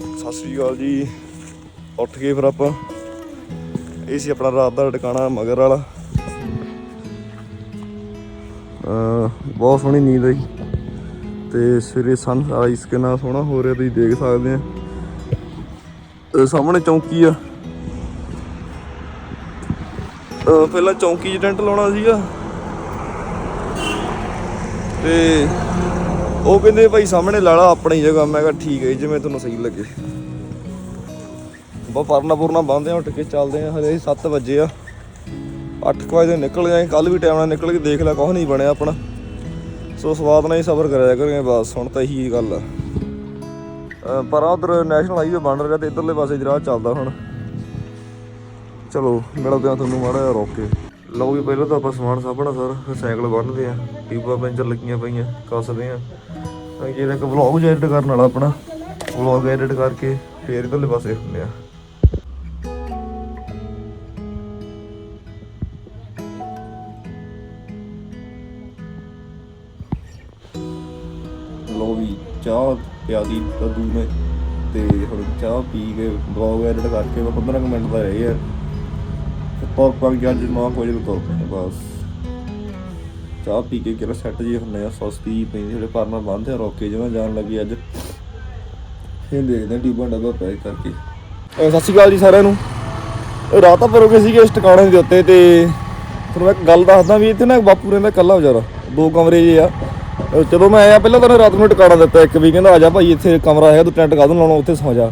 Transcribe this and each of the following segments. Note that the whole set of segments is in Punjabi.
ਸਤਿ ਸ੍ਰੀ ਅਕਾਲ ਜੀ। ਉੱਠ ਗਏ ਫਿਰ ਆਪਾਂ। ਇਹ ਸੀ ਆਪਣਾ ਰਾਤ ਦਾ ਟਿਕਾਣਾ ਮਗਰ ਵਾਲਾ। ਬਹੁਤ ਸੋਹਣੀ ਨੀਂਦ ਆਈ। ਤੇ ਸਵੇਰੇ ਸਨ ਸਨਰਾਈਜ਼ ਕਿੰਨਾ ਸੋਹਣਾ ਹੋ ਰਿਹਾ ਤੁਸੀਂ ਦੇਖ ਸਕਦੇ ਆ। ਸਾਹਮਣੇ ਚੌਂਕੀ ਆ। ਪਹਿਲਾਂ ਚੌਂਕੀ 'ਚ ਟੈਂਟ ਲਾਉਣਾ ਸੀਗਾ। ਤੇ ਉਹ ਕਹਿੰਦੇ ਭਾਈ ਸਾਹਮਣੇ ਲਾ ਲਾ ਆਪਣੀ ਜਗ੍ਹਾ। ਮੈਂ ਕਿਹਾ ਠੀਕ ਹੈ ਜੀ, ਜਿਵੇਂ ਤੁਹਾਨੂੰ ਸਹੀ ਲੱਗੇ। ਬਾ ਪਰਨਾ ਪੁਰਨਾ ਬੰਨਦੇ ਆ ਉੱਠ ਕੇ ਚੱਲਦੇ ਆ ਹਲੇ 7 ਵਜੇ ਆ। 8 ਵਜੇ ਦੇ ਨਿਕਲ ਗਏ ਕੱਲ ਵੀ ਟਾਈਮ ਨਾਲ ਨਿਕਲ ਕੇ ਦੇਖ ਲਿਆ ਕੁਛ ਨਹੀਂ ਬਣਿਆ ਆਪਣਾ। ਸੋ ਸਵਾਦ ਨਾਲ ਹੀ ਸਫ਼ਰ ਕਰਿਆ ਕਰਾਂਗੇ ਬਸ ਹੁਣ ਤਾਂ ਇਹੀ ਗੱਲ ਆ। ਅਹ ਪਰ ਉਧਰ ਨੈਸ਼ਨਲ ਹਾਈਵੇ ਬਣ ਰਿਹਾ ਤੇ ਇਧਰਲੇ ਪਾਸੇ ਜਿਹੜਾ ਚੱਲਦਾ ਹੁਣ। ਚਲੋ ਮਿਲਦੇ ਆ ਤੁਹਾਨੂੰ ਮਾੜਾ ਜਿਹਾ ਰੋਕ ਕੇ। ਲਓ ਵੀ ਪਹਿਲਾਂ ਤਾਂ ਆਪਾਂ ਸਮਾਨ ਸਾਂਭਣਾ ਸਾਰਾ ਸਾਈਕਲ ਬੰਨ੍ਹਦੇ ਆ, ਟਿਊਬਾਂ ਪੈਂਚਰ ਲੱਗੀਆਂ ਪਈਆਂ, ਕੱਸਦੇ ਆ। ਜਿਹੜਾ ਇੱਕ ਵਲੌਗ ਐਡਿਟ ਕਰਨ ਵਾਲਾ ਆਪਣਾ। ਵਲੌਗ ਐਡਿਟ ਕਰਕੇ ਫੇਰ ਇਧਰਲੇ ਪਾਸੇ ਹੁੰਦੇ ਆ। ਲੋ ਵੀ ਚਾਹ ਪਿਆਦੀ ਤਦੂ ਨੇ, ਤੇ ਹੁਣ ਚਾਹ ਪੀ ਕੇ ਵਲੌਗ ਐਡਿਟ ਕਰਕੇ ਬਸ 15 ਕੁ ਮਿੰਟ ਦਾ ਰਹਿ ਯਾਰ ਪਰ ਪਰ ਜੱਜ ਨਾ ਕੋਈ ਵੀ ਤੋਰ ਬਸ। ਚਾਹ ਪੀ ਕੇ ਕਿਹੜਾ ਸੈੱਟ ਜੀ ਹੁੰਨੇ ਆ ਸਸਤੀ ਪੈਂਦੀ ਜਿਹੜੇ ਪਰਨਾ ਬੰਨ੍ਹਦੇ ਆ, ਰੋਕੇ ਜਿਵੇਂ ਜਾਣ ਲੱਗੀ ਅੱਜ। ਫਿਰ ਦੇਖਦੇ ਆ ਡੱਬਾ ਪੈਕ ਕਰਕੇ। ਸਤਿ ਸ਼੍ਰੀ ਅਕਾਲ ਜੀ ਸਾਰਿਆਂ ਨੂੰ। ਇਹ ਰਾਤ ਆਪਾਂ ਰੁਕੇ ਸੀਗੇ ਇਸ ਟਿਕਾਣੇ ਦੇ ਉੱਤੇ ਤੇ ਤੁਹਾਨੂੰ ਮੈਂ ਇੱਕ ਗੱਲ ਦੱਸਦਾ ਵੀ ਇੱਥੇ ਨਾ ਇੱਕ ਬਾਪੂ ਰਹਿੰਦਾ ਇਕੱਲਾ ਵਿਚਾਰਾ, ਦੋ ਕਮਰੇ ਜੇ ਆ। ਚਲੋ ਮੈਂ ਆਇਆ, ਪਹਿਲਾਂ ਤਾਂ ਰਾਤ ਨੂੰ ਟਿਕਾਣਾ ਦਿੱਤਾ ਇੱਕ, ਵੀ ਕਹਿੰਦਾ ਆ ਜਾ ਭਾਈ, ਇੱਥੇ ਕਮਰਾ ਹੈਗਾ, ਤੂੰ ਟੈਂਟ ਕਾਹਦੋਂ ਲਾਉਣਾ, ਉੱਥੇ ਸੌ ਜਾ।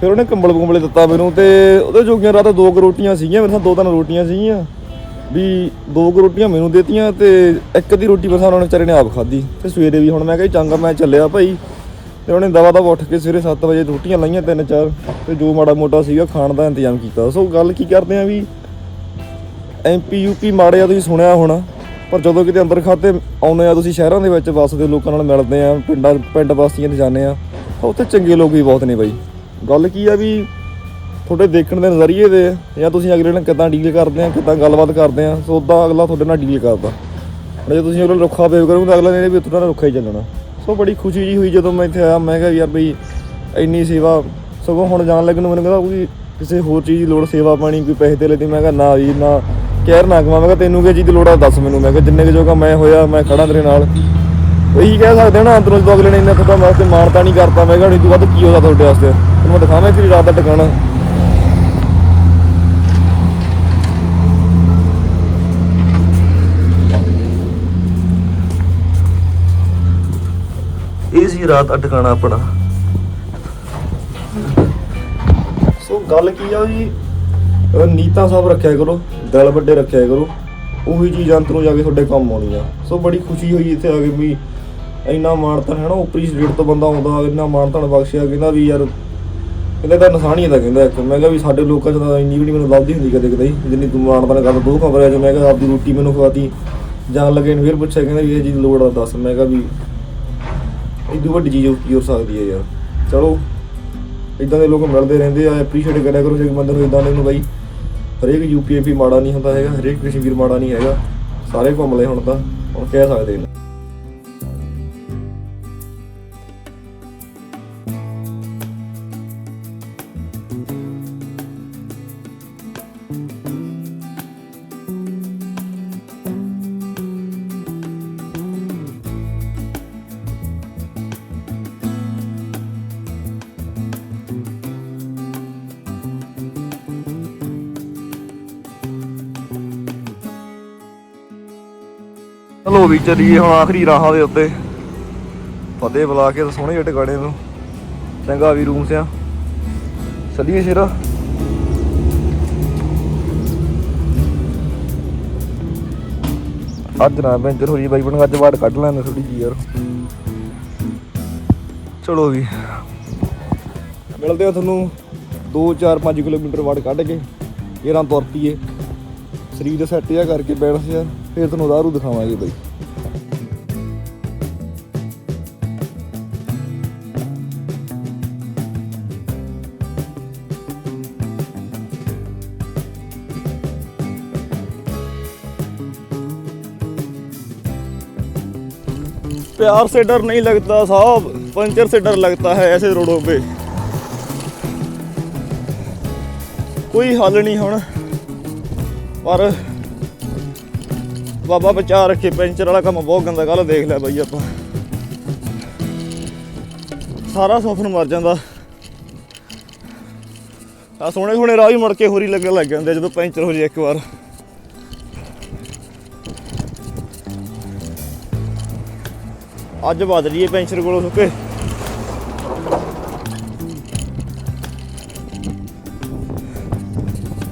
ਫਿਰ ਉਹਨੇ ਕੰਬਲ ਕੁੰਬਲੇ ਦਿੱਤਾ ਮੈਨੂੰ ਤੇ ਉਹਦੇ ਜੋਗੀਆਂ ਰਾਤ ਦੋ ਕੁ ਰੋਟੀਆਂ ਸੀਗੀਆਂ, ਮੇਰੇ ਨਾਲ ਦੋ ਤਿੰਨ ਰੋਟੀਆਂ ਸੀਗੀਆਂ। ਵੀ ਦੋ ਕੁ ਰੋਟੀਆਂ ਮੈਨੂੰ ਦੇਤੀਆਂ ਤੇ ਇੱਕ ਦੀ ਰੋਟੀ ਬਸ ਉਹਨਾਂ ਨੇ ਵਿਚਾਰੇ ਨੇ ਆਪ ਖਾਧੀ। ਤੇ ਸਵੇਰੇ ਵੀ ਹੁਣ ਮੈਂ ਕਿਹਾ ਚੰਗਾ, ਮੈਂ ਚੱਲਿਆ ਭਾਈ। ਤੇ ਉਹਨੇ ਦਵਾ ਦਵਾ ਉੱਠ ਕੇ ਸਵੇਰੇ 7 ਵਜੇ ਰੋਟੀਆਂ ਲਾਈਆਂ ਤਿੰਨ ਚਾਰ ਤੇ ਜੋ ਮਾੜਾ ਮੋਟਾ ਸੀਗਾ ਖਾਣ ਦਾ ਇੰਤਜ਼ਾਮ ਕੀਤਾ। ਸੋ ਗੱਲ ਕੀ ਕਰਦੇ ਆ ਵੀ ਐਮਪੀ ਯੂਪੀ ਮਾੜੇ ਆ, ਤੁਸੀਂ ਸੁਣਿਆ ਹੋਣਾ, ਪਰ ਜਦੋਂ ਕਿਤੇ ਅੰਦਰ ਖਾਤੇ ਆਉਂਦੇ ਆ, ਤੁਸੀਂ ਸ਼ਹਿਰਾਂ ਦੇ ਵਿੱਚ ਵਸਦੇ ਲੋਕਾਂ ਨਾਲ ਮਿਲਦੇ ਆ, ਪਿੰਡਾਂ, ਪਿੰਡ ਵਾਸੀਆਂ ਤੇ ਜਾਂਦੇ ਆ ਉੱਥੇ ਚੰਗੇ ਲੋਕ ਵੀ ਬਹੁਤ ਨੇ ਬਾਈ। ਗੱਲ ਕੀ ਆ ਵੀ ਤੁਹਾਡੇ ਦੇਖਣ ਦੇ ਨਜ਼ਰੀਏ ਦੇ ਜਾਂ ਤੁਸੀਂ ਅਗਲੇ ਨਾਲ ਕਿੱਦਾਂ ਡੀਲ ਕਰਦੇ ਆ, ਕਿੱਦਾਂ ਗੱਲਬਾਤ ਕਰਦੇ ਆ, ਸੋ ਉਦਾਂ ਅਗਲਾ ਤੁਹਾਡੇ ਨਾਲ ਡੀਲ ਕਰਦਾ। ਹੁਣ ਜੇ ਤੁਸੀਂ ਅਗਲੇ ਨੂੰ ਰੁੱਖਾ ਬੇਵ ਕਰੋਗੇ, ਤਾਂ ਅਗਲਾ ਨੇ ਵੀ ਤੁਹਾਡਾ ਰੁੱਖਾ ਹੀ ਚੱਲਣਾ। ਸੋ ਬੜੀ ਖੁਸ਼ੀ ਜੀ ਹੋਈ ਜਦੋਂ ਮੈਂ ਇੱਥੇ ਆਇਆ, ਮੈਂ ਕਿਹਾ ਯਾਰ ਬਈ ਇੰਨੀ ਸੇਵਾ, ਸਗੋਂ ਹੁਣ ਜਾਣ ਲੱਗਣ ਨੂੰ ਮੈਨੂੰ ਕਹਿੰਦਾ ਕੋਈ ਕਿਸੇ ਹੋਰ ਚੀਜ਼ ਦੀ ਲੋੜ ਸੇਵਾ ਪਾਣੀ, ਕੋਈ ਪੈਸੇ ਤੇ ਦੀ ਮੈਂ ਕਿਹਾ ਨਾ ਜੀ, ਨਾ, ਕਹਿਰ ਨਾ ਕਮਾ, ਮੈਂ ਕਿਹਾ ਤੈਨੂੰ ਕੀ ਚੀਜ਼ ਦੀ ਲੋੜ ਆ, ਦੱਸ ਮੈਨੂੰ। ਮੈਂ ਕਿਹਾ ਜਿੰਨੇ ਕੁ ਜੋਗਾ ਮੈਂ ਹੋਇਆ, ਮੈਂ ਖੜਾ ਤੇਰੇ ਨਾਲ। ਇਹੀ ਕਹਿ ਸਕਦੇ ਨਾ ਅੰਦਰੋਂ ਜਦੋਂ ਅਗਲੇ ਨੇ ਇੰਨਾ ਤੁਹਾਡਾ ਵਾਸਤੇ ਮਾਣਤਾ ਨਹੀਂ ਕਰਤਾ ਮੈਂ ਕਿਹਾ ਤੂੰ ਵੱਧ ਕੀ ਹੋਦਾ ਤੁਹਾਡੇ ਵਾਸਤੇ? ਤੁਹਾਨੂੰ ਮੈਂ ਦਿਖਾਵਾਂ ਕਿ ਰਾਤ ਦਾ ਟਿਕਾਣਾ। ਇਹ ਸੀ ਰਾਤ ਦਾ ਟਿਕਾਣਾ ਆਪਣਾ। ਸੋ ਗੱਲ ਕੀ ਆ ਜੀ ਨੀਤਾਂ ਸਭ ਰੱਖਿਆ ਕਰੋ ਦਿਲ ਵੱਡੇ ਰੱਖਿਆ ਕਰੋ ਉਹੀ ਚੀਜ਼ ਅੰਤਰੋਂ ਜਾ ਕੇ ਤੁਹਾਡੇ ਕੰਮ ਆਉਣੀ ਆ। ਸੋ ਬੜੀ ਖੁਸ਼ੀ ਹੋਈ ਇੱਥੇ ਆ ਕੇ ਵੀ ਇੰਨਾ ਮਾਣਤਾ ਹੈ ਨਾ, ਉਪਰੀ ਸਟੇਟ ਤੋਂ ਬੰਦਾ ਆਉਂਦਾ, ਇੰਨਾ ਮਾਣਤਾ ਬਖਸ਼ਿਆ, ਕਹਿੰਦਾ ਵੀ ਯਾਰ ਕਹਿੰਦਾ ਤਾਂ ਇਨਸਾਨੀਅਤ ਆ ਕਹਿੰਦਾ ਇੱਕ। ਮੈਂ ਕਿਹਾ ਵੀ ਸਾਡੇ ਲੋਕਾਂ 'ਚ ਤਾਂ ਇੰਨੀ ਵੀ ਨਹੀਂ ਮੈਨੂੰ ਲੱਭਦੀ ਹੁੰਦੀ ਕਦੇ ਕਦੇ, ਜਿੰਨੀ ਤੂੰ ਮਾਣਤਾ ਨਾਲ ਗੱਲ ਦੋ ਖਬਰਾਂ 'ਚ ਮੈਂ ਕਿਹਾ ਆਪਦੀ ਰੋਟੀ ਮੈਨੂੰ ਖਵਾਤੀ, ਜਾਣ ਲੱਗੇ ਨੇ ਫਿਰ ਪੁੱਛਿਆ, ਕਹਿੰਦਾ ਵੀ ਇਹ ਚੀਜ਼ ਲੋੜ ਆ, ਦੱਸ। ਮੈਂ ਕਿਹਾ ਵੀ ਇਦੋਂ ਵੱਡੀ ਚੀਜ਼ ਕੀ ਹੋ ਸਕਦੀ ਹੈ ਯਾਰ। ਚਲੋ ਇਦਾਂ ਦੇ ਲੋਕ ਮਿਲਦੇ ਰਹਿੰਦੇ ਆ ਐਪਰੀਸ਼ੀਏਟ ਕਰਿਆ ਕਰੋ ਜੇ ਬੰਦੇ ਨੂੰ ਇਦਾਂ ਦੇ ਨੂੰ ਬਾਈ। ਹਰੇਕ ਯੂਪੀਐਫੀ ਮਾੜਾ ਨਹੀਂ ਹੁੰਦਾ ਹੈਗਾ, ਹਰੇਕ ਕਸ਼ਮੀਰ ਮਾੜਾ ਨਹੀਂ ਹੈਗਾ। ਸਾਰੇ ਘੁੰਮ ਲਏ ਹੁਣ ਤਾਂ, ਹੁਣ ਕਹਿ ਸਕਦੇ ਨੇ। ਚਲੋ ਵੀ ਚਲੀਏ ਹੁਣ ਆਖਰੀ ਰਾਹਾਂ ਦੇ ਉੱਤੇ। ਫਦੇ ਬੁਲਾ ਕੇ ਤਾਂ ਸੋਹਣੇ ਜਿਹੇ ਟਿਕਾਣੇ ਨੂੰ। ਚੰਗਾ ਵੀ ਰੂਮ ਸਿਆ। ਚੱਲੀਏ ਸ਼ੇਰਾ। ਅੱਜ ਨਾ ਪੈਂਚਰ ਹੋ ਜੀ ਬਾਈ ਬਣ ਅੱਜ ਬਾਹਰ ਕੱਢ ਲੈਂਦੇ ਥੋੜੀ ਜੀ ਯਾਰ। ਚਲੋ ਵੀ। ਮਿਲਦੇ ਆ ਤੁਹਾਨੂੰ 2 4 5 ਕਿਲੋਮੀਟਰ ਵਾਟ ਕੱਢ ਕੇ ਇਹਰਾਂ ਤੁਰ ਪਈਏ। ਸਰੀਰ ਸੈੱਟ ਜਿਹਾ ਕਰਕੇ ਬੈਠ ਯਾਰ ਫਿਰ ਤੁਹਾਨੂੰ ਦਾਰੂ ਦਿਖਾਵਾਂਗੇ ਬਾਈ। ਪਿਆਰ ਸੇ ਡਰ ਨਹੀਂ ਲੱਗਦਾ साहब ਪੰਚਰ ਸੇ ਡਰ ਲੱਗਦਾ ਹੈ ਐਸੇ रोडों पे ਕੋਈ ਹੱਲ ਨਹੀਂ ਹੁਣ, ਪਰ ਬਾਬਾ ਬਚਾ ਰੱਖੇ, ਪੈਂਚਰ ਵਾਲਾ ਕੰਮ ਬਹੁਤ ਗੰਦਾ ਕੱਲ ਦੇਖ ਲਿਆ ਬਾਈ ਆਪਾਂ। ਸਾਰਾ ਸਫਰ ਮਰ ਜਾਂਦਾ। ਆ ਸੋਹਣੇ ਸੋਹਣੇ ਰਾਹ ਹੀ ਮੁੜ ਕੇ ਹੋਰੀ ਲੱਗਣ ਲੱਗ ਜਾਂਦੇ ਜਦੋਂ ਪੈਂਚਰ ਹੋ ਜੇ ਇੱਕ ਵਾਰ। ਅੱਜ ਵੱਧ ਜੀਏ ਪੈਂਚਰ ਕੋਲੋਂ ਸੁੱਕੇ।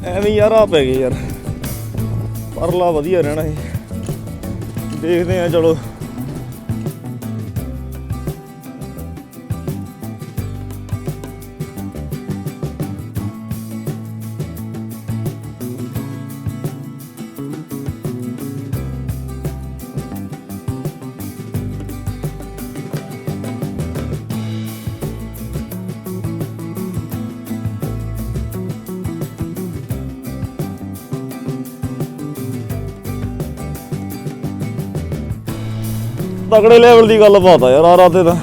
ਐਵੇਂ ਯਾਰ ਆ ਪੈ ਗਏ ਯਾਰ। ਪਰਲਾ ਵਧੀਆ ਰਹਿਣਾ ਸੀ ਦੇਖਦੇ ਆ ਚਲੋ। ਤਗੜੇ ਲੈਵਲ ਦੀ ਗੱਲ ਬਾਤ ਆ ਯਾਰ ਆ ਰਾਤੇ ਤਾਂ।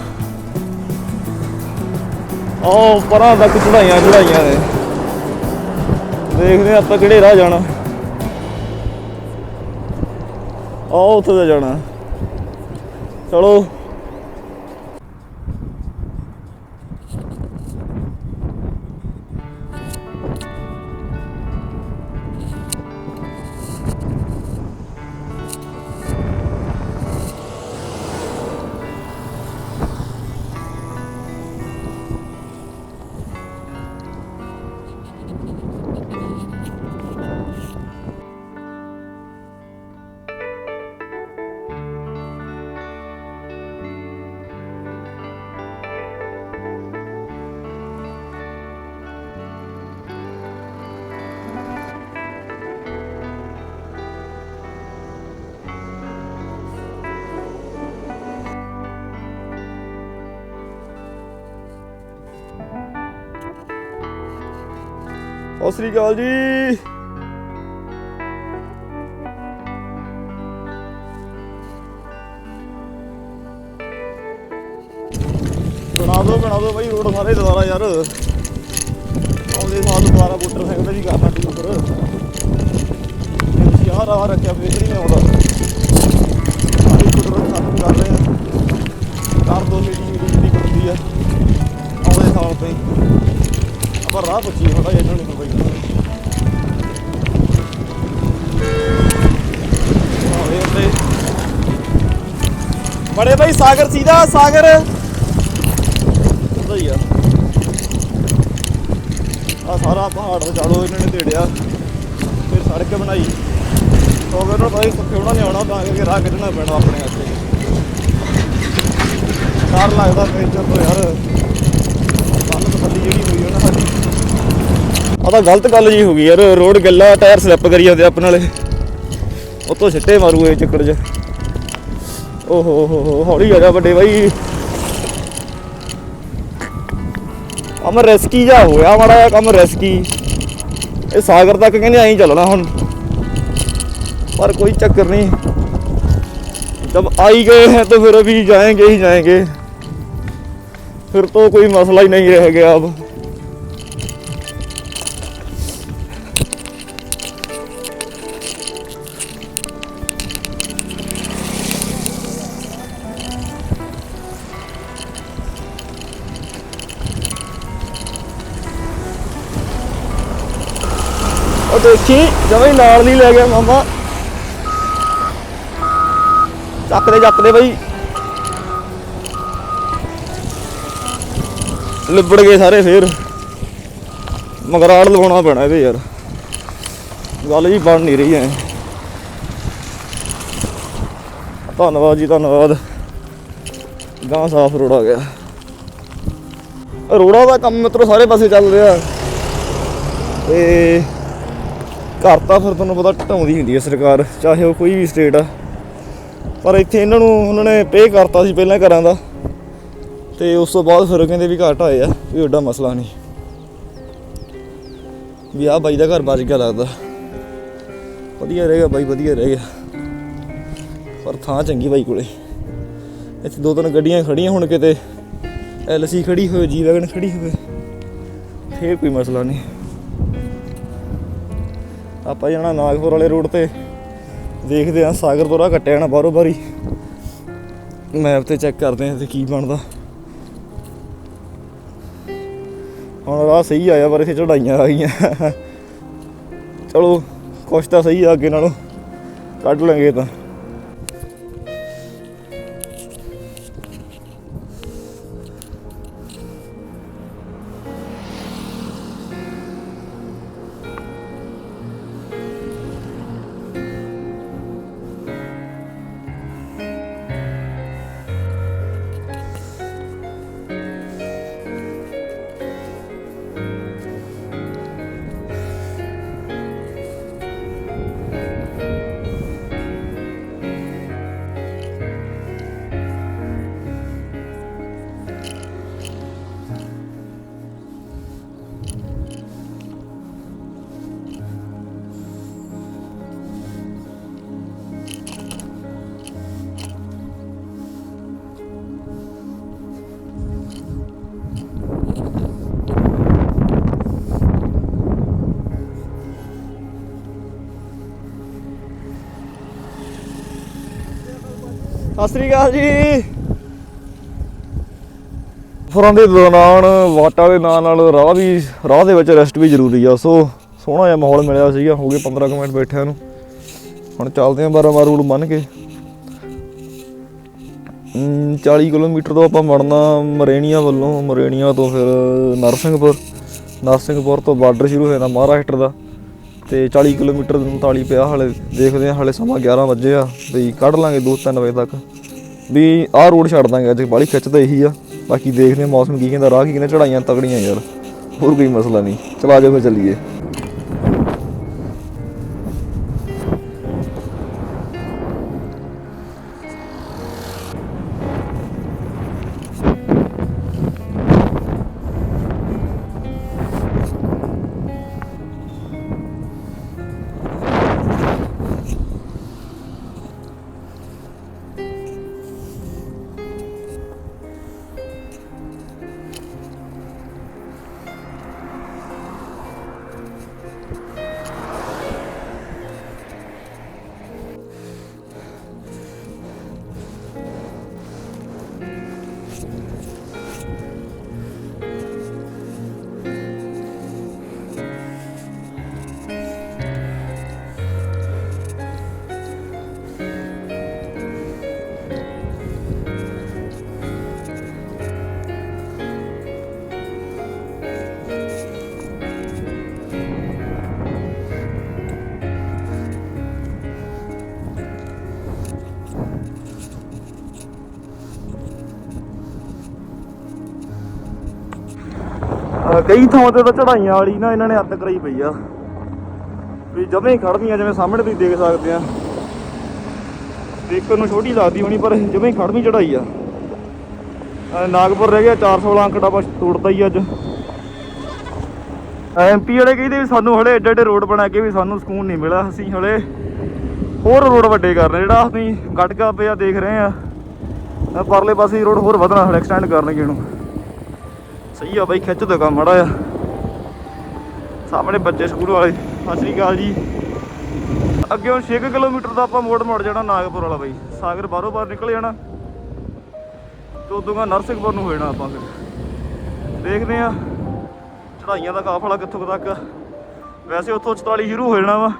ਆਹ ਪਰਾਂ ਤੱਕ ਚੜਾਈਆਂ ਚੜਾਈਆਂ ਨੇ। ਦੇਖਦੇ ਆ ਆਪਾਂ ਕਿਹੜੇ ਰਾਹ ਜਾਣਾ। ਆਹ ਉੱਥੇ ਤੇ ਜਾਣਾ। ਚਲੋ। ਸ੍ਰੀ ਅਕਾਲ ਜੀ। ਬਣਾ ਦੋ ਬਣਾ ਦੋ ਬਾਈ, ਰੋਡ ਸਾਰੇ ਦੁਬਾਰਾ ਯਾਰ। ਆਉਂਦੇ ਸਾਲ ਦੁਬਾਰਾ ਮੋਟਰਸਾਈਕਲ ਤੇ ਵੀ ਕਰਨਾ ਟੀ ਉੱਪਰ। ਤੁਸੀਂ ਆਹ ਰਾਹ ਰੱਖਿਆ, ਫੇਰ ਨਹੀਂ ਆਉਂਦਾ। ਸਾਰੇ ਕੁਦਰਤ ਸਾਨੂੰ ਕਰ ਰਹੇ ਆ। ਕਰ ਦੋ ਮੇਰੀ ਮੇਰੀ ਜਿਹੜੀ ਕਰਦੀ ਆ, ਆਉਂਦੇ ਸਾਲ ਤੇ। ਆਪਾਂ ਰਾਹ ਪੁੱਛੀ ਥੋੜਾ ਜਿਹਾ ਇਹਨਾਂ ਨੂੰ ਬਾਈ। ਬੜੇ ਭਾਈ ਸਾਗਰ ਸੀਦਾ ਸਾਗਰ। ਹੁੰਦਾ ਹੀ ਆ। ਆ ਸਾਰਾ ਪਹਾੜ ਤੇ ਚਾੜੋ ਇਹਨਾਂ ਨੇ ਢੇੜਿਆ ਫਿਰ ਸੜਕ ਬਣਾਈ। ਸੋ ਉਹਨਾਂ ਨੂੰ ਭਾਈ ਸੁੱਕੇ ਉਹਨਾਂ ਨੇ ਆਉਣਾ ਤਾਂ ਕਰਕੇ ਰਾਹ ਕੱਢਣਾ ਪੈਣਾ ਆਪਣੇ ਹੱਥੇ। ਡਰ ਲੱਗਦਾ ਪੈਂਚਰ ਤੋਂ ਯਾਰ ਬੰਨ ਤਸੱਲੀ ਜਿਹੜੀ ਹੋਈ ਉਹਨਾਂ ਸਾਡੀ। ਆ ਤਾਂ ਗਲਤ ਗੱਲ ਜੀ ਹੋ ਗਈ ਯਾਰ ਰੋਡ ਗੱਲਾ ਟਾਇਰ ਸਲਿੱਪ ਕਰੀ ਜਾਂਦੇ ਆਪਣੇ ਵਾਲੇ। ਉਤੋਂ ਛਿੱਟੇ ਮਾਰੂ ਇਹ ਚੱਕਰ 'ਚ। ਓਹੋ ਹੌਲੀ ਜਾ ਵੱਡੇ ਬਾਈ। ਕੰਮ ਰੈਸਕੀ ਜਾ ਹੋਇਆ ਮਾੜਾ ਜਿਹਾ, ਕੰਮ ਰੈਸਕੀ ਇਹ ਸਾਗਰ ਤੱਕ ਕਹਿੰਦੇ ਐਂ ਚੱਲਣਾ ਹੁਣ। ਪਰ ਕੋਈ ਚੱਕਰ ਨਹੀਂ। ਜਦ ਆਈ ਗਏ ਹੈ ਤਾਂ ਫਿਰ ਅਭੀ ਜਾਏਗੇ ਹੀ ਜਾਏਗੇ। ਫਿਰ ਤੋਂ ਕੋਈ ਮਸਲਾ ਹੀ ਨਹੀਂ ਰਹਿ ਗਿਆ। ਅਬ ਦੇਖੀ, ਜਮਾਂ ਹੀ ਨਾਲ ਨਹੀਂ ਲੈ ਗਿਆ ਮਾਮਾ। ਚੱਕਦੇ ਚੱਕਦੇ ਬਈ। ਲਿਬੜ ਗਏ ਸਾਰੇ ਫੇਰ। ਮਗਰਾੜ ਲਵਾਉਣਾ ਪੈਣਾ ਇਹਦੇ ਯਾਰ। ਗੱਲ ਜੀ ਬਣ ਨਹੀਂ ਰਹੀ ਐ। ਧੰਨਵਾਦ ਜੀ, ਧੰਨਵਾਦ। ਗਾਂ ਸਾਫ਼ ਰੋੜਾ ਗਿਆ। ਰੋੜਾ ਦਾ ਕੰਮ ਮਿੱਤਰੋ ਸਾਰੇ ਪਾਸੇ ਚੱਲ ਰਿਹਾ। ਤੇ ਘਰ ਤਾਂ ਫਿਰ ਤੁਹਾਨੂੰ ਪਤਾ ਢਾਉਂਦੀ ਹੁੰਦੀ ਹੈ ਸਰਕਾਰ, ਚਾਹੇ ਉਹ ਕੋਈ ਵੀ ਸਟੇਟ ਆ। ਪਰ ਇੱਥੇ ਇਹਨਾਂ ਨੂੰ, ਉਹਨਾਂ ਨੇ ਪੇ ਕਰਤਾ ਸੀ ਪਹਿਲਾਂ ਘਰਾਂ ਦਾ। ਤੇ ਉਸ ਤੋਂ ਬਾਅਦ ਫਿਰ ਕਹਿੰਦੇ ਵੀ ਘਾਟ ਆਏ ਆ, ਵੀ ਓਡਾ ਮਸਲਾ ਨਹੀਂ। ਵੀ ਆ ਬਾਈ ਦਾ ਘਰ ਬਚ ਗਿਆ ਲੱਗਦਾ। ਵਧੀਆ ਰਹੇਗਾ ਬਾਈ, ਵਧੀਆ ਰਹੇਗਾ ਪਰ ਥਾਂ ਚੰਗੀ ਬਾਈ ਕੋਲੇ। ਇੱਥੇ ਦੋ ਤਿੰਨ ਗੱਡੀਆਂ ਖੜੀਆਂ ਹੁਣ ਕਿਤੇ ਐਲਸੀ ਖੜੀ ਹੋਵੇ ਜੀ ਵੈਗਨ ਖੜੀ ਹੋਵੇ, ਫੇਰ ਕੋਈ ਮਸਲਾ ਨਹੀਂ। ਆਪਾਂ ਜਾਣਾ ਨਾਗਪੁਰ ਵਾਲੇ ਰੋਡ ਤੇ। ਦੇਖਦੇ ਆ ਸਾਗਰ ਤੋਂ ਰਾਹ ਕੱਟਿਆ ਨਾ ਬਾਰੋ ਬਾਰੀ ਮੈਪ ਤੇ ਚੈੱਕ ਕਰਦੇ ਆ ਤੇ ਕੀ ਬਣਦਾ। ਹੁਣ ਰਾਹ ਸਹੀ ਆਇਆ, ਪਰ ਇੱਥੇ ਚੜਾਈਆਂ ਆ ਗਈਆਂ। ਚਲੋ, ਕੁਛ ਤਾਂ ਸਹੀ ਆ ਅੱਗੇ ਨਾਲੋਂ। ਕੱਢ ਲਾਂਗੇ ਤਾਂ। ਸਤਿ ਸ੍ਰੀ ਅਕਾਲ ਜੀ। ਫਰਾਂ ਦੇ ਦੌਰਾਨ ਵਾਟਾ ਦੇ ਨਾਲ ਨਾਲ ਰਾਹ ਵੀ ਰਾਹ ਦੇ ਵਿੱਚ ਰੈਸਟ ਵੀ ਜ਼ਰੂਰੀ ਆ। ਸੋ ਸੋਹਣਾ ਜਿਹਾ ਮਾਹੌਲ ਮਿਲਿਆ ਸੀਗਾ ਹੋ ਗਏ 15 ਕੁ ਮਿੰਟ ਬੈਠਿਆਂ ਨੂੰ। ਹੁਣ ਚੱਲਦੇ ਆਂ ਬਾਰਾਂ ਬਾਰ ਰੂਲ ਮੰਨ ਕੇ। ਅਮ, 40 ਕਿਲੋਮੀਟਰ ਤੋਂ ਆਪਾਂ ਮੁੜਨਾ ਮਰੇਨੀਆ ਵੱਲੋਂ। ਮਰੇਨੀਆ ਤੋਂ ਫਿਰ ਨਰਸਿੰਘਪੁਰ। ਨਰਸਿੰਘਪੁਰ ਤੋਂ ਬਾਰਡਰ ਸ਼ੁਰੂ ਹੋ ਜਾਂਦਾ ਮਹਾਰਾਸ਼ਟਰ ਦਾ। ਤੇ 40 ਕਿਲੋਮੀਟਰ 39 ਪਿਆ, ਹਾਲੇ ਦੇਖਦੇ ਆ ਹਾਲੇ ਸਮਾਂ 11 ਵਜੇ ਆ ਤੇ ਕੱਢ ਲਾਂਗੇ 2-3 ਵਜੇ ਤੱਕ। ਵੀ ਆਹ ਰੋਡ ਛੱਡ ਦਾਂਗੇ, ਅੱਜ ਬਾਲੀ ਖਿੱਚਦਾ ਇਹੀ ਆ। ਬਾਕੀ ਦੇਖਦੇ ਆ ਮੌਸਮ ਕੀ ਕਹਿੰਦਾ, ਰਾਹ ਕੀ ਕਹਿੰਦਾ ਚੜਾਈਆਂ ਤਗੜੀਆਂ ਯਾਰ, ਹੋਰ ਕੋਈ ਮਸਲਾ ਨਹੀਂ। ਚਲਾ ਜਾਓ ਫਿਰ ਚੱਲੀਏ। ਕਈ ਥਾਵਾਂ ਤੇ ਤਾਂ ਚੜਾਈਆਂ ਵਾਲੀ ਨਾ ਇਹਨਾਂ ਨੇ ਅੱਤ ਕਰਾਈ ਪਈ ਆ। ਵੀ ਜਮੇ ਹੀ ਖੜਦੀਆਂ ਜਿਵੇਂ ਸਾਹਮਣੇ ਤੁਸੀਂ ਦੇਖ ਸਕਦੇ ਆ। ਦੇਖਣ ਨੂੰ ਛੋਟੀ ਲੱਗਦੀ ਹੋਣੀ, ਪਰ ਜਮੇ ਹੀ ਖੜਵੀਂ ਚੜਾਈ ਆ। ਨਾਗਪੁਰ ਰਹਿ ਗਿਆ 416 ਅੰਕੜਾ ਬਸ ਤੋੜਤਾ ਹੀ ਅੱਜ। ਐਮਪੀ ਵਾਲੇ ਕਹਿੰਦੇ ਵੀ ਸਾਨੂੰ ਹਲੇ ਐਡੇ ਐਡੇ ਰੋਡ ਬਣਾ ਕੇ ਵੀ ਸਾਨੂੰ ਸਕੂਨ ਨਹੀਂ ਮਿਲਿਆ। ਅਸੀਂ ਹਲੇ ਹੋਰ ਰੋਡ ਵੱਡੇ ਕਰ ਰਹੇ ਜਿਹੜਾ ਅਸੀਂ ਗੱਟਕਾ ਪਿਆ ਦੇਖ ਰਹੇ ਆ। ਪਰਲੇ ਪਾਸੇ ਰੋਡ ਹੋਰ ਵਧਣਾ, ਹਲੇ ਐਕਸਟੈਂਡ ਕਰਨਗੇ ਇਹਨੂੰ। ਸਹੀ ਆ ਬਾਈ, ਖਿੱਚ ਦੋ ਕੰਮ ਮੜਾ ਆ ਸਾਹਮਣੇ ਬੱਚੇ ਸਕੂਲ ਵਾਲੇ, ਸਤਿ ਸ੍ਰੀ ਅਕਾਲ ਜੀ। ਅੱਗੇ ਹੁਣ 6 ਕਿਲੋਮੀਟਰ ਦਾ ਆਪਾਂ ਮੋੜ ਮੁੜ ਜਾਣਾ ਨਾਗਪੁਰ ਵਾਲਾ ਬਾਈ। ਸਾਗਰ ਬਾਹਰੋਂ ਬਾਹਰ ਨਿਕਲ ਜਾਣਾ। ਤੇ ਉਦੋਂ ਨਰਸਿੰਘਪੁਰ ਨੂੰ ਹੋ ਜਾਣਾ ਆਪਾਂ ਫਿਰ। ਦੇਖਦੇ ਆ ਚੜਾਈਆਂ ਦਾ ਕਾਫਲਾ ਕਿੱਥੋਂ ਤੱਕ ਵੈਸੇ ਉੱਥੋਂ 44 ਸ਼ੁਰੂ ਹੋ ਜਾਣਾ ਵਾ।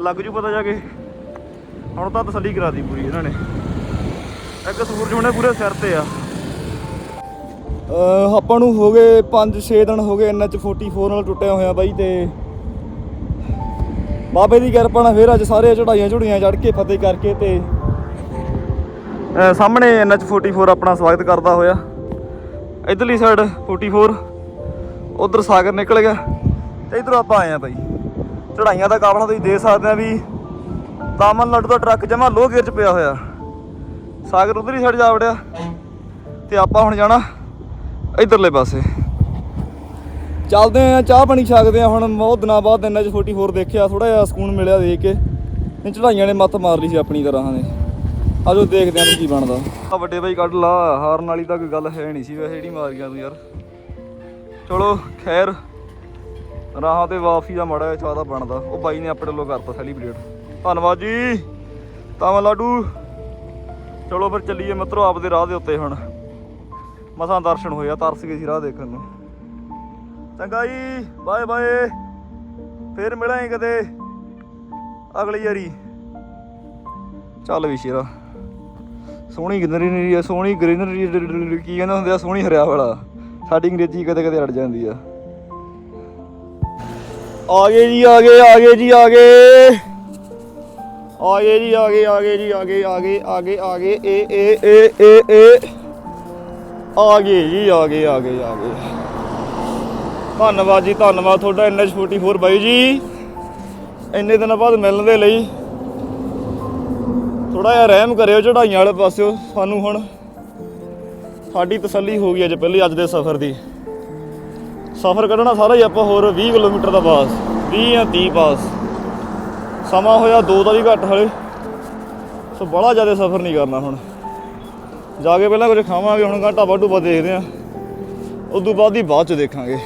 ਲੱਗ ਜੂ ਪਤਾ ਜਾ ਕੇ। ਹੁਣ ਤਾਂ ਤਸੱਲੀ ਕਰਾ ਦੀ ਪੂਰੀ ਇਹਨਾਂ ਨੇ। ਇੱਕ ਸੂਰਜ ਹੁਣੇ ਪੂਰੇ ਸਿਰ ਤੇ ਆ। ਆਪਾਂ ਨੂੰ ਹੋ ਗਏ 5-6 ਦਿਨ ਹੋ ਗਏ ਐਨਐਚ 44 ਨਾਲ ਟੁੱਟਿਆ ਹੋਇਆ ਬਾਈ ਤੇ ਬਾਬੇ ਦੀ ਕਿਰਪਾ ਨਾਲ ਫਿਰ ਅੱਜ ਸਾਰੇ ਚੜਾਈਆਂ ਝੁੜੀਆਂ ਚੜ ਕੇ ਫਤਿਹ ਕਰਕੇ ਤੇ, ਅਹ ਸਾਹਮਣੇ ਐਨਐਚ 44 ਆਪਣਾ ਸਵਾਗਤ ਕਰਦਾ ਹੋਇਆ। ਇਧਰਲੀ ਸਾਈਡ 44 ਉਧਰ ਸਾਗਰ ਨਿਕਲ ਗਿਆ ਤੇ ਇਧਰੋਂ ਆਪਾਂ ਆਏ ਆ ਬਾਈ। ਚੜਾਈਆਂ ਦਾ ਕਾਫਲਾ ਤੁਸੀਂ ਦੇਖ ਸਕਦੇ ਆ ਵੀ ਤਾਮਿਲਨਾਡੂ ਦਾ ਟਰੱਕ ਜਮਾ ਲੋ ਗੇਅਰ ਚ ਪਿਆ ਹੋਇਆ। ਸਾਗਰ ਉਧਰ ਹੀ ਸਾਈਡ ਜਾ ਵੜਿਆ ਤੇ ਆਪਾਂ ਹੁਣ ਜਾਣਾ ਇਧਰਲੇ ਪਾਸੇ। ਚੱਲਦੇ ਆ ਚਾਹ ਪਾਣੀ ਛਕਦੇ ਆ ਹੁਣ ਬਹੁਤ ਦਿਨਾਂ ਬਾਅਦ ਇਹਨਾਂ 'ਚ 44 ਦੇਖਿਆ ਥੋੜਾ ਜਿਹਾ ਸਕੂਨ ਮਿਲਿਆ ਦੇਖ ਕੇ। ਨਹੀਂ ਚੜਾਈਆਂ ਨੇ ਮੱਤ ਮਾਰ ਲਈ ਸੀ ਆਪਣੀ ਤਰ੍ਹਾਂ ਨੇ। ਆਜੋ ਦੇਖਦੇ ਆਂ ਕੀ ਬਣਦਾ। ਆ ਵੱਡੇ ਬਾਈ ਕੱਢ ਲਾ ਹਾਰਨ ਵਾਲੀ ਤਾਂ ਕੋਈ ਗੱਲ ਹੈ ਨਹੀਂ ਸੀ ਵੈਸੇ ਜਿਹੜੀ ਮਾਰ ਗਿਆ ਤੂੰ ਯਾਰ। ਚਲੋ ਖੈਰ। ਰਾਹਾਂ ਤੇ ਵਾਪਸੀ ਦਾ ਮੜਾ ਚਾਹ ਦਾ ਬਣਦਾ। ਉਹ ਬਾਈ ਨੇ ਆਪਣੇ ਵੱਲੋਂ ਕਰਤਾ ਸੈਲੀਬ੍ਰੇਟ ਧੰਨਵਾਦ ਜੀ। ਤਾਵਾ ਲਾਡੂ। ਚਲੋ ਫਿਰ ਚੱਲੀਏ ਮਿੱਤਰੋ ਆਪਦੇ ਰਾਹ ਦੇ ਉੱਤੇ ਹੁਣ। ਮਸਾਂ ਦਰਸ਼ਨ ਹੋਇਆ ਤਰਸ ਗਏ ਸੀ ਰਾਹ ਦੇਖਣ ਨੂੰ। ਚੰਗਾ ਜੀ, ਬਾਏ ਬਾਏ। ਫੇਰ ਮਿਲਾਂਗੇ ਕਦੇ ਅਗਲੀ ਵਾਰੀ। ਚੱਲ ਵੀ ਸ਼ੇਰਾ। ਸੋਹਣੀ ਗ੍ਰੀਨਰੀ ਹੈ ਸੋਹਣੀ ਗ੍ਰੀਨਰੀ ਕੀ ਕਹਿੰਦੇ ਹੁੰਦੇ ਆ, ਸੋਹਣੀ ਹਰਿਆ ਵਾਲਾ ਸਾਡੀ ਅੰਗਰੇਜ਼ੀ ਕਦੇ ਕਦੇ ਅੜ ਜਾਂਦੀ ਆ। ਆ ਗਏ ਜੀ, ਆ ਗਏ ਆ ਗਏ ਜੀ, ਆ ਗਏ। ਆ ਗਏ ਜੀ, ਆ ਗਏ ਆ ਗਏ ਜੀ ਆ ਗਏ ਆ ਗਏ ਆ ਗਏ ਆ ਗਏ, ਏ ਏ ਏ ਏ ਏ। ਆ ਗਏ ਜੀ, ਆ ਗਏ ਆ ਗਏ ਆ ਗਏ ਧੰਨਵਾਦ ਜੀ, ਧੰਨਵਾਦ। ਤੁਹਾਡਾ NH44 ਬਾਈ ਜੀ। ਇੰਨੇ ਦਿਨਾਂ ਬਾਅਦ ਮਿਲਣ ਦੇ ਲਈ। ਥੋੜਾ ਜਿਹਾ ਰਹਿਮ ਕਰਿਓ ਚੜਾਈਆਂ ਵਾਲੇ ਪਾਸਿਓ। ਸਾਨੂੰ ਹੁਣ ਸਾਡੀ ਤਸੱਲੀ ਹੋ ਗਈ ਅੱਜ ਪਹਿਲੇ, ਅੱਜ ਦੇ ਸਫ਼ਰ ਦੀ। ਸਫ਼ਰ ਕੱਢਣਾ ਸਾਰਾ ਹੀ ਆਪਾਂ ਹੋਰ 20 ਕਿਲੋਮੀਟਰ ਦਾ ਪਾਸ 20 ਜਾਂ 30 ਪਾਸ। ਸਮਾਂ ਹੋਇਆ ਦੋ ਦਾ ਵੀ ਘੱਟ ਹਲੇ। ਸੋ ਬੜਾ ਜ਼ਿਆਦਾ ਸਫ਼ਰ ਨਹੀਂ ਕਰਨਾ ਹੁਣ। ਜਾ ਕੇ ਪਹਿਲਾਂ ਕੁਝ ਖਾਵਾਂਗੇ, ਹੁਣ ਘਾਟਾ ਢਾਬਾ ਦੇਖਦੇ ਆਂ ਤੋਂ ਬਾਅਦ ਹੀ ਬਾਅਦ ਚ ਦੇਖਾਂਗੇ।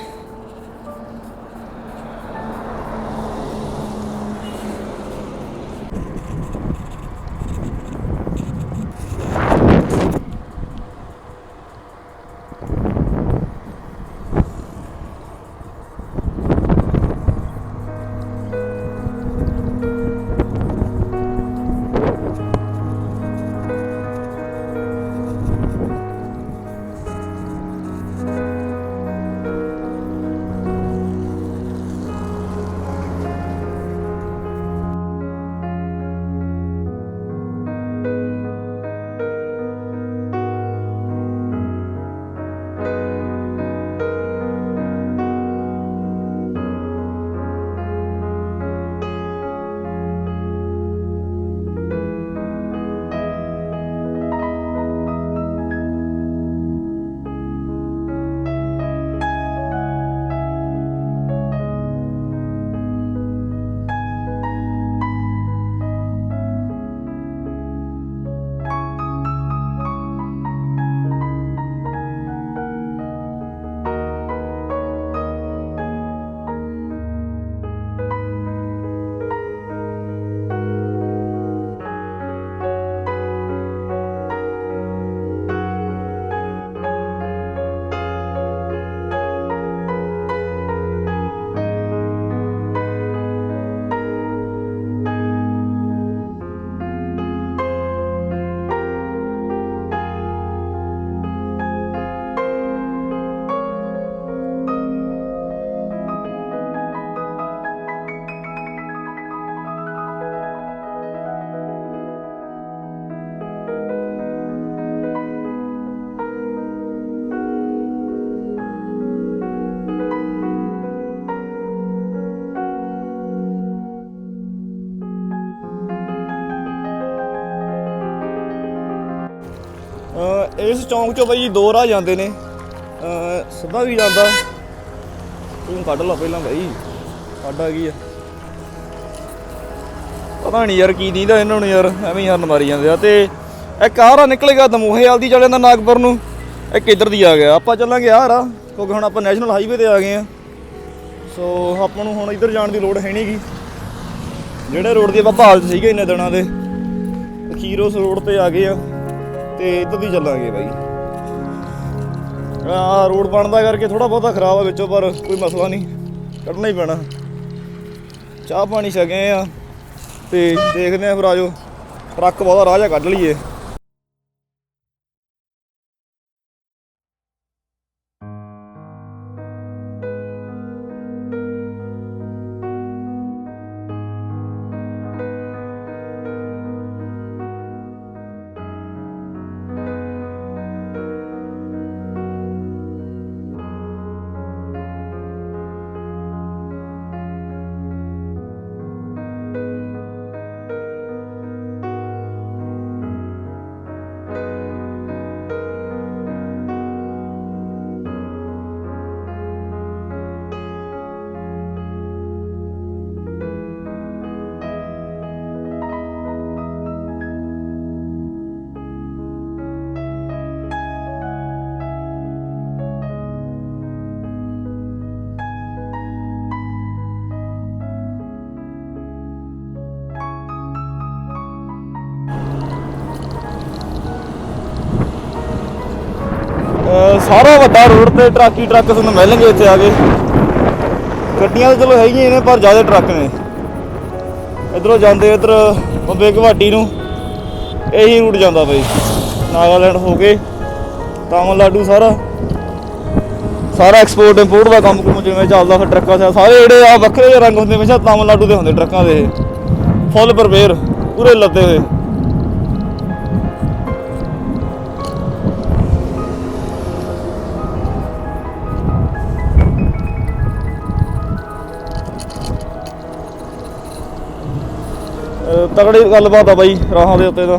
ਇਸ ਚੌਂਕ ਚੋਂ ਬਈ ਦੋ ਰਾਹ ਜਾਂਦੇ ਨੇ। ਸਿੱਧਾ ਵੀ ਜਾਂਦਾ। ਤੂੰ ਕੱਢ ਲਾ ਪਹਿਲਾਂ ਬਈ। ਸਾਡਾ ਕੀ ਆ? ਪਤਾ ਨਹੀਂ ਯਾਰ ਕੀ ਦੀਦਾ ਇਹਨਾਂ ਨੂੰ ਯਾਰ, ਐਵੇਂ ਹੀ ਹਰਨ ਮਾਰੀ ਜਾਂਦੇ ਆ। ਤੇ ਇੱਕ ਆਹ ਨਿਕਲੇਗਾ ਦਮੋਹੇ ਵਾਲ ਦੀ ਚੱਲ ਜਾਂਦਾ ਨਾਗਪੁਰ ਨੂੰ। ਇੱਕ ਇੱਧਰ ਦੀ ਆ ਗਿਆ। ਆਪਾਂ ਚੱਲਾਂਗੇ ਆਹ ਰਾਹ, ਕਿਉਂਕਿ ਹੁਣ ਆਪਾਂ ਨੈਸ਼ਨਲ ਹਾਈਵੇ ਤੇ ਆ ਗਏ ਆ। ਸੋ ਆਪਾਂ ਨੂੰ ਹੁਣ ਇੱਧਰ ਜਾਣ ਦੀ ਲੋੜ ਹੈ ਨਹੀਂਗੀ ਜਿਹੜੇ ਰੋਡ ਦੀ ਆਪਾਂ ਭਾਲ 'ਚ ਸੀਗੇ ਇੰਨੇ ਦਿਨਾਂ ਦੇ ਅਖੀਰ ਉਸ ਰੋਡ ਤੇ ਆ ਗਏ ਆ। ਤੇ ਇੱਧਰ ਦੀ ਚੱਲਾਂਗੇ ਬਾਈ। ਆ ਰੋਡ ਬਣਦਾ ਕਰਕੇ ਥੋੜਾ ਬਹੁਤਾ ਖਰਾਬ ਆ ਵਿੱਚੋਂ, ਪਰ ਕੋਈ ਮਸਲਾ ਨਹੀਂ। ਕੱਢਣਾ ਹੀ ਪੈਣਾ। ਚਾਹ ਪਾਣੀ ਛਕੇ ਆ। ਤੇ ਦੇਖਦੇ ਆ ਫਿਰ ਆਜੋ। ਟਰੱਕ ਬਹੁਤਾ ਰਾਹ ਜਾ ਕੱਢ ਲਈਏ। ਸਾਰਾ ਵੱਡਾ ਰੋਡ ਤੇ ਟਰੱਕੀ ਟਰੱਕ ਤੁਹਾਨੂੰ ਮਿਲਣਗੇ ਇੱਥੇ ਆ ਕੇ। ਗੱਡੀਆਂ ਤਾਂ ਚਲੋ ਹੈਗੀਆਂ ਨੇ, ਪਰ ਜ਼ਿਆਦਾ ਟਰੱਕ ਨੇ। ਇਧਰੋਂ ਜਾਂਦੇ ਇਧਰ ਬੰਬੇ ਗੁਹਾਟੀ ਨੂੰ। ਇਹੀ ਰੂਟ ਜਾਂਦਾ ਬਈ, ਨਾਗਾਲੈਂਡ ਹੋ ਕੇ। ਤਾਮਿਲਨਾਡੂ ਸਾਰਾ। ਸਾਰਾ ਐਕਸਪੋਰਟ ਇੰਪੋਰਟ ਦਾ ਕੰਮ ਕੁਮ ਜਿਵੇਂ ਚੱਲਦਾ ਫਿਰ ਟਰੱਕਾਂ ਦਾ ਸਾਰੇ ਜਿਹੜੇ ਆ ਵੱਖਰੇ ਜਿਹੇ ਰੰਗ ਹੁੰਦੇ, ਹਮੇਸ਼ਾ ਤਾਮਿਲਨਾਡੂ ਦੇ ਹੁੰਦੇ ਟਰੱਕਾਂ ਦੇ। ਫੁੱਲ ਪ੍ਰਪੇਅਰ ਪੂਰੇ ਲੱਦੇ ਹੋਏ। ਤਗੜੀ ਗੱਲਬਾਤ ਆ ਬਾਈ, ਰਾਹਾਂ ਦੇ ਉੱਤੇ ਤਾਂ।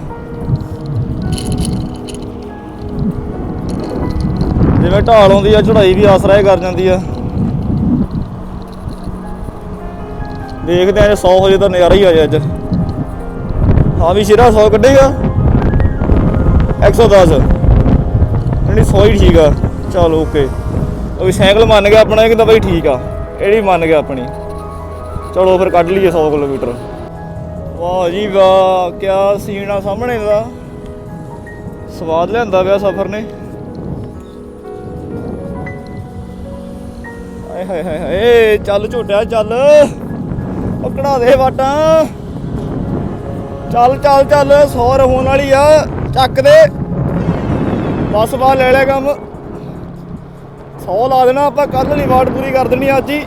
ਜਿਵੇਂ ਢਾਲ ਆਉਂਦੀ ਆ ਚੜਾਈ ਵੀ ਆਸਰਾ ਹੀ ਕਰ ਜਾਂਦੀ ਆ। ਦੇਖਦੇ ਆ ਜੇ 100 ਹੋ ਤਾਂ ਨਜ਼ਾਰਾ ਹੀ ਆ ਜਾਏ ਅੱਜ। ਹਾਂ ਵੀ ਸ਼ੇਰਾ 100 ਕੱਢੇਗਾ 110 ਨਹੀਂ 100 ਹੀ ਠੀਕ ਆ। ਚਲ ਓਕੇ। ਉਹ ਵੀ ਸਾਈਕਲ ਮੰਨ ਗਿਆ ਆਪਣਾ, ਇਹ ਕਹਿੰਦਾ ਬਾਈ ਠੀਕ ਆ। ਇਹ ਵੀ ਮੰਨ ਗਿਆ ਆਪਣੀ। ਚਲੋ ਫਿਰ ਕੱਢ ਲਈਏ 100 ਕਿਲੋਮੀਟਰ। ਵਾਹ ਜੀ ਵਾਹ ਕੀ ਸੀਨ ਆ ਸਾਹਮਣੇ ਦਾ। ਸਵਾਦ ਲਿਆਂਦਾ ਪਿਆ ਸਫ਼ਰ ਨੇ। ਆਏ ਹਾਏ ਹਾਏ ਹਾਏ, ਚੱਲ ਝੋਟਿਆ, ਚੱਲ। ਪਕੜਾ ਦੇ ਵਾਟਾਂ। ਚੱਲ ਚੱਲ ਚੱਲ 100 ਹੋਣ ਵਾਲੀ ਆ, ਚੱਕ ਦੇ। ਬਸ ਬਾ ਲੈ ਲੈ ਕੰਮ। 100 ਲਾ ਦੇਣਾ ਆਪਾਂ ਕੱਲ ਨਹੀਂ ਵਾਟ ਪੂਰੀ ਕਰ ਦੇਣੀ ਅੱਜ ਹੀ।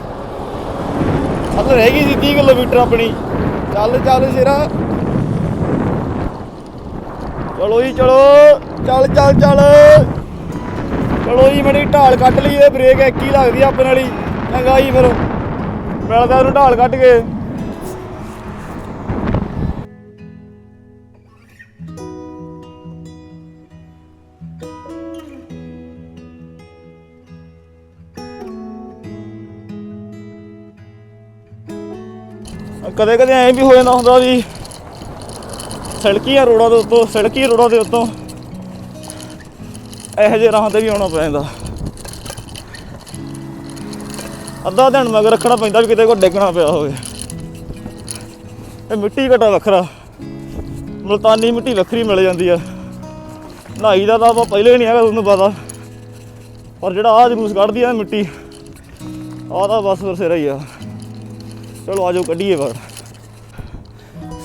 ਕੱਲ ਰਹਿ ਗਈ ਸੀ 30 ਕਿਲੋਮੀਟਰ ਆਪਣੀ। ਚੱਲ ਚੱਲ ਸ਼ੇਰਾ। ਚਲੋ ਜੀ, ਚਲੋ। ਚੱਲ ਚੱਲ ਚੱਲ। ਚਲੋ ਜੀ ਮੜੀ ਢਾਲ ਕੱਟ ਲਈ ਇਹ ਬ੍ਰੇਕ ਇੱਕ ਹੀ ਲੱਗਦੀ ਆਪਣੇ ਵਾਲੀ। ਚੰਗਾ ਜੀ ਫਿਰ। ਮਿਲਦਾ ਉਹਨੂੰ ਢਾਲ ਕੱਟ ਕੇ। ਕਦੇ ਕਦੇ ਐਂ ਵੀ ਹੋ ਜਾਂਦਾ ਹੁੰਦਾ ਵੀ ਸੜਕੀਆਂ ਰੋਡਾਂ ਦੇ ਉੱਤੋਂ, ਸੜਕੀ ਰੋਡਾਂ ਦੇ ਉੱਤੋਂ ਇਹੋ ਜਿਹੇ ਰਾਹਾਂ ਤੇ ਵੀ ਆਉਣਾ ਪੈਂਦਾ ਅੱਧਾ ਦਿਨ ਮਗਰ ਰੱਖਣਾ ਪੈਂਦਾ ਵੀ ਕਿਤੇ ਕੋਈ ਡਿੱਗਣਾ ਪਿਆ ਹੋਵੇ। ਇਹ ਮਿੱਟੀ ਘਟਾ ਵੱਖਰਾ, ਮਲਤਾਨੀ ਮਿੱਟੀ ਵੱਖਰੀ ਮਿਲ ਜਾਂਦੀ ਆ। ਨਹਾਈ ਦਾ ਤਾਂ ਆਪਾਂ ਪਹਿਲੇ ਨਹੀਂ ਹੈਗਾ, ਤੁਹਾਨੂੰ ਪਤਾ। ਪਰ ਜਿਹੜਾ ਆਹ ਜਲੂਸ ਕੱਢਦੀ ਆ ਮਿੱਟੀ, ਆਹ ਤਾਂ ਬਸ ਫਿਰ ਸਿਰਾ ਹੀ ਆ। ਚਲੋ ਆਜੋ ਕੱਢੀਏ ਬਾਹਰ।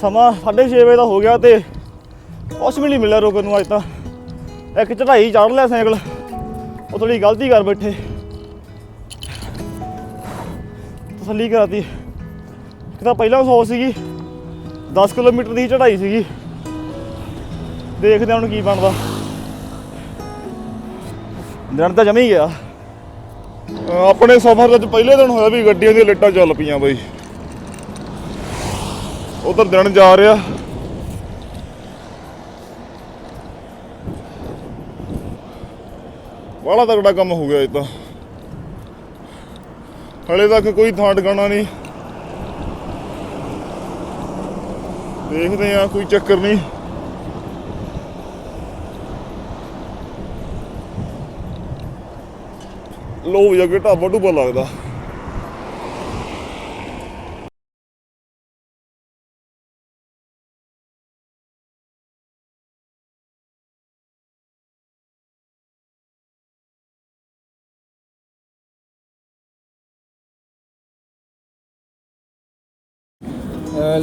ਸਮਾਂ 6:30 ਵਜੇ ਦਾ ਹੋ ਗਿਆ ਤੇ ਕੁਛ ਵੀ ਨਹੀਂ ਮਿਲਿਆ ਰੋਕਣ ਨੂੰ ਅੱਜ ਤਾਂ। ਇੱਕ ਚੜਾਈ ਚੜ ਲਿਆ ਸਾਈਕਲ। ਉਹ ਥੋੜੀ ਗਲਤੀ ਕਰ ਬੈਠੇ। ਤਸੱਲੀ ਕਰਾਤੀ। ਇੱਕ ਤਾਂ ਪਹਿਲਾਂ 100 ਸੀਗੀ। 10 ਕਿਲੋਮੀਟਰ ਦੀ ਚੜਾਈ ਸੀਗੀ। ਦੇਖਦੇ ਹਾਂ ਹੁਣ ਕੀ ਬਣਦਾ। ਦਿਨ ਤਾਂ ਜਮੀ ਗਿਆ। ਆਪਣੇ ਸਫ਼ਰ ਵਿੱਚ ਪਹਿਲੇ ਦਿਨ ਹੋਇਆ ਵੀ ਗੱਡੀਆਂ ਦੀਆਂ ਲੇਟਾਂ ਚੱਲ ਪਈਆਂ ਬਈ। ਉਧਰ ਦਿਨ ਜਾ ਰਿਹਾ। ਬੜਾ ਤਗੜਾ ਕੰਮ ਹੋ ਗਿਆ ਇਹ ਤਾਂ। ਹਲੇ ਤੱਕ ਕੋਈ ਥਾਂ ਟਿਕਾਣਾ ਨਹੀਂ। ਦੇਖਦੇ ਆ ਕੋਈ ਚੱਕਰ ਨਹੀਂ। ਲੋ ਜਾ ਕੇ ਢਾਬਾ ਢੂਬਾ ਲੱਗਦਾ।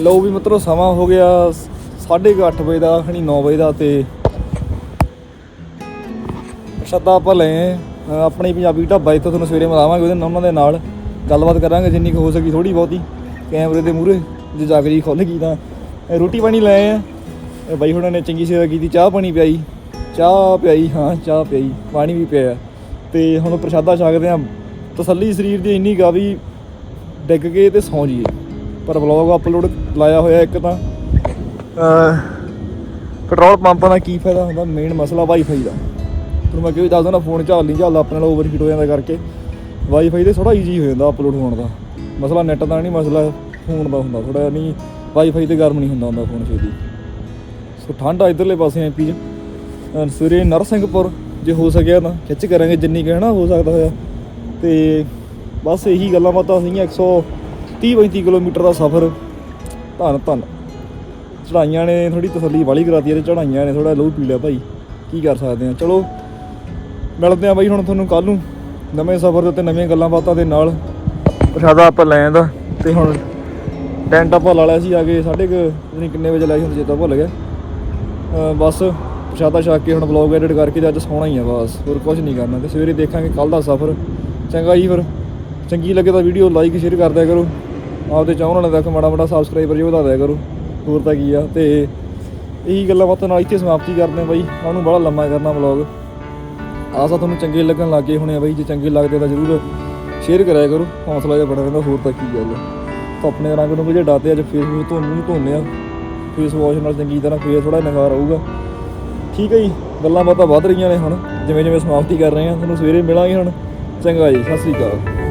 ਲਓ ਵੀ ਮਤਲਬ ਸਮਾਂ ਹੋ ਗਿਆ 8:30 ਵਜੇ ਦਾ ਖਣੀ 9 ਵਜੇ ਦਾ ਤੇ ਸ਼ਰਦਾ ਆਪਾਂ ਲਏ ਅਹ ਆਪਣੀ ਪੰਜਾਬੀ ਢਾਬਾ ਇੱਥੋਂ ਤੁਹਾਨੂੰ ਸਵੇਰੇ ਮਿਲਾਵਾਂਗੇ, ਉਹਦੇ ਉਹਨਾਂ ਦੇ ਨਾਲ ਗੱਲਬਾਤ ਕਰਾਂਗੇ, ਜਿੰਨੀ ਕੁ ਹੋ ਸਕੀ ਥੋੜੀ ਬਹੁਤੀ। ਕੈਮਰੇ ਦੇ ਮੂਹਰੇ ਜੇ ਜਾਗ ਜੀ ਖੁੱਲ ਗਈ ਤਾਂ ਰੋਟੀ ਪਾਣੀ ਲੈ ਆ ਬਾਈ ਹੁਣਾਂ ਨੇ ਚੰਗੀ ਸੇਵਾ ਕੀਤੀ, ਚਾਹ ਪਾਣੀ ਪਿਆਈ। ਚਾਹ ਪਿਆਈ, ਹਾਂ, ਚਾਹ ਪਿਆਈ, ਪਾਣੀ ਵੀ ਪਿਆ। ਤੇ ਹੁਣ ਪ੍ਰਸ਼ਾਦਾ ਛਕਦੇ ਆ ਤਸੱਲੀ ਸਰੀਰ ਦੀ ਇੰਨੀ ਗਾ ਵੀ ਡਿੱਗ ਕੇ ਤੇ ਸੌਂ ਜੀਏ ਪਰ ਵਲੌਗ ਅਪਲੋਡ ਲਾਇਆ ਹੋਇਆ ਇੱਕ ਤਾਂ ਪੈਟਰੋਲ ਪੰਪਾਂ ਦਾ ਕੀ ਫਾਇਦਾ ਹੁੰਦਾ? ਮੇਨ ਮਸਲਾ ਵਾਈਫਾਈ ਦਾ। ਤੁਹਾਨੂੰ ਮੈਂ ਕਿਹਾ ਵੀ ਦੱਸ ਦਿੰਦਾ ਫੋਨ ਝਾਲ ਨਹੀਂ ਝਾਲਦਾ ਆਪਣੇ ਨਾਲ ਓਵਰਹੀਟ ਹੋ ਜਾਂਦਾ ਕਰਕੇ। ਵਾਈਫਾਈ ਤੇ ਥੋੜਾ ਈਜ਼ੀ ਹੋ ਜਾਂਦਾ ਅਪਲੋਡ ਹੋਣ ਦਾ। ਮਸਲਾ ਨੈਟ ਦਾ ਨਹੀਂ, ਮਸਲਾ ਫੋਨ ਦਾ ਹੁੰਦਾ। ਥੋੜਾ ਨਹੀਂ ਵਾਈਫਾਈ ਤੇ ਗਰਮ ਨਹੀਂ ਹੁੰਦਾ ਹੁੰਦਾ ਫੋਨ ਛੇਤੀ। ਸੋ ਠੰਡ ਆ ਇਧਰਲੇ ਪਾਸੇ ਐਮਪੀ ਚ ਅਹ, ਸਵੇਰੇ ਨਰਸਿੰਘਪੁਰ, ਜੇ ਹੋ ਸਕਿਆ ਤਾਂ ਖਿੱਚ ਕਰਾਂਗੇ, ਜਿੰਨੀ ਕਹਿਣਾ ਹੋ ਸਕਦਾ ਹੋਇਆ। ਤੇ ਬਸ ਇਹੀ ਗੱਲਾਂ ਬਾਤਾਂ ਸੀਗੀਆਂ 130 35 ਕਿਲੋਮੀਟਰ ਦਾ ਸਫ਼ਰ। ਧੰਨ ਧੰਨ। ਚੜਾਈਆਂ ਨੇ ਥੋੜੀ ਤਸੱਲੀ ਵਾਲੀ ਕਰਾਤੀ ਤੇ ਚੜਾਈਆਂ ਨੇ ਥੋੜਾ ਲਹੂ ਪੀ ਲਿਆ ਭਾਈ। ਕੀ ਕਰ ਸਕਦੇ ਆ ਚਲੋ, ਮਿਲਦੇ ਆ ਬਾਈ ਹੁਣ ਤੁਹਾਨੂੰ ਕੱਲ ਨੂੰ। ਨਵੇਂ ਸਫ਼ਰ ਦੇ ਉੱਤੇ ਨਵੀਆਂ ਗੱਲਾਂ ਬਾਤਾਂ ਦੇ ਨਾਲ। ਪ੍ਰਸ਼ਾਦਾ ਆਪਾਂ ਲੈ ਆਂਦਾ ਤੇ ਹੁਣ ਟੈਂਟ ਆਪਾਂ ਲਾ ਲਿਆ ਸੀ ਆ ਕੇ ਸਾਢੇ ਕੁ ਕਿੰਨੇ ਵਜੇ ਲਾਈ ਹੁੰਦੀ ਚੇਤਾ ਭੁੱਲ ਗਿਆ। ਬਸ ਪ੍ਰਸ਼ਾਦਾ ਛਕ ਕੇ ਹੁਣ ਵਲੌਗ ਐਡਿਟ ਕਰਕੇ ਤੇ ਅੱਜ ਸੌਣਾ ਹੀ ਆ ਬਸ, ਹੋਰ ਕੁਝ ਨਹੀਂ ਕਰਨਾ ਤੇ ਸਵੇਰੇ ਦੇਖਾਂਗੇ ਕੱਲ ਦਾ ਸਫ਼ਰ। ਚੰਗਾ ਜੀ ਫਿਰ। ਚੰਗੀ ਲੱਗੇ ਤਾਂ ਵੀਡੀਓ ਲਾਈਕ ਸ਼ੇਅਰ ਕਰ ਕਰੋ। ਆਪਦੇ ਚਾਹਣ ਵਾਲੇ ਤੱਕ ਮਾੜਾ ਮਾੜਾ ਸਬਸਕ੍ਰਾਈਬਰ ਜੀ ਵਧਾ ਦਿਆ ਕਰੋ, ਹੋਰ ਤਾਂ ਕੀ ਆ, ਤੇ ਇਹੀ ਗੱਲਾਂ ਬਾਤਾਂ ਨਾਲ ਇੱਥੇ ਸਮਾਪਤੀ ਕਰਦੇ ਆ ਬਾਈ ਉਹਨੂੰ ਬੜਾ ਲੰਮਾ ਕਰਨਾ ਵਲੌਗ ਆਸਾ ਤੁਹਾਨੂੰ ਚੰਗੇ ਲੱਗਣ ਲੱਗੇ ਹੋਣੇ ਆ ਬਾਈ, ਜੇ ਚੰਗੇ ਲੱਗਦੇ ਤਾਂ ਜ਼ਰੂਰ ਸ਼ੇਅਰ ਕਰਿਆ ਕਰੋ, ਹੌਸਲਾ ਜਿਹਾ ਬਣਾ ਰਹਿੰਦਾ, ਹੋਰ ਤਾਂ ਕੀ ਗੱਲ ਤਾਂ ਆਪਣੇ ਰੰਗ ਨੂੰ ਜੇ ਡਾਤੇ ਅੱਜ ਫੇਸ ਨੂੰ ਧੋਣ ਨੂੰ ਧੋਨੇ ਆ ਫੇਸ ਵਾਸ਼ ਨਾਲ ਚੰਗੀ ਤਰ੍ਹਾਂ ਫੇਸ ਥੋੜਾ ਨਿਖਾਰ ਆਊਗਾ। ਠੀਕ ਹੈ ਜੀ, ਗੱਲਾਂ ਬਾਤਾਂ ਵੱਧ ਰਹੀਆਂ ਨੇ ਹੁਣ ਜਿਵੇਂ ਜਿਵੇਂ ਸਮਾਪਤੀ ਕਰ ਰਹੇ ਆ ਤੁਹਾਨੂੰ ਸਵੇਰੇ ਮਿਲਾਂਗੇ ਹੁਣ। ਚੰਗਾ ਜੀ, ਸਤਿ ਸ੍ਰੀ ਅਕਾਲ।